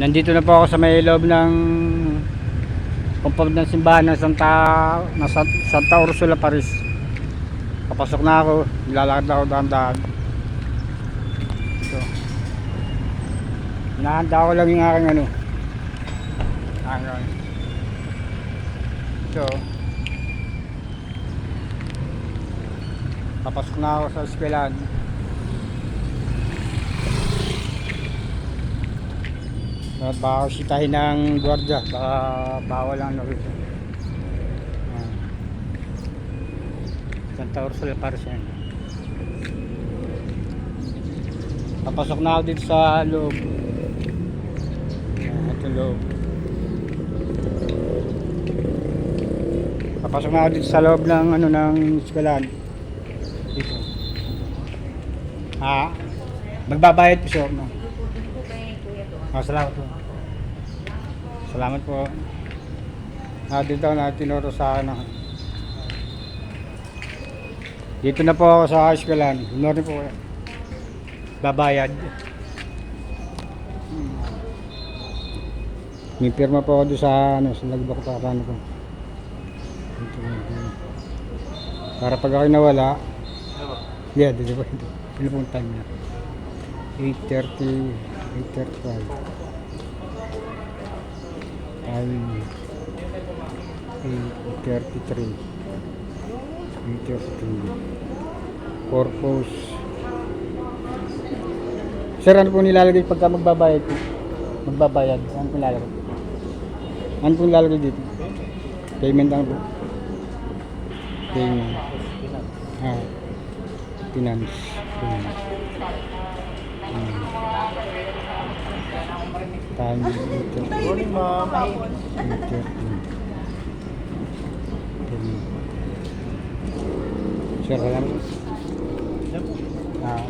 Nandito na po ako sa may loob ng compound ng simbahan ng Santa, Sa- Santa Ursula, Paris. Papasok na ako, lalakad na ako dahan-dahan. So, Hinahanda ko lang yung aking ano. Aking So, papasok na ako sa eskwelahan. At baka sitahin ng gwardiya, baka bawal ang rito. Ayan. Santa Ursula Paris. Papasok na ako dito sa loob. Ayan, ito loob. Papasok na ako dito sa loob ng ano ng eskwelahan. Dito. Ah, magbabayad po siya, no? Ah, salamat po. Salamat po. Ah, dito na tinuro sa akin. ah. Dito na po ako sa eskwelahan. Tinuro po. kayo. Babayad. May pirma po ako doon sa ano, sa nagbaktaran ko. Dito, dito. Para pag ako nawala, yeah, dito po. Dito. Ano pong time na? 8.30, 8.35. Time 8.33. 8.33. Purpose. Sir, ano po nilalagay pagka magbabayad? Magbabayad. Ano po nilalagay? Ano po nilalagay dito? Payment ano po? Payment. Ah. Finance. Finance. Hmm. Time 8.30. Morning, ma'am. 8.30. Sir, alam mo? Ah,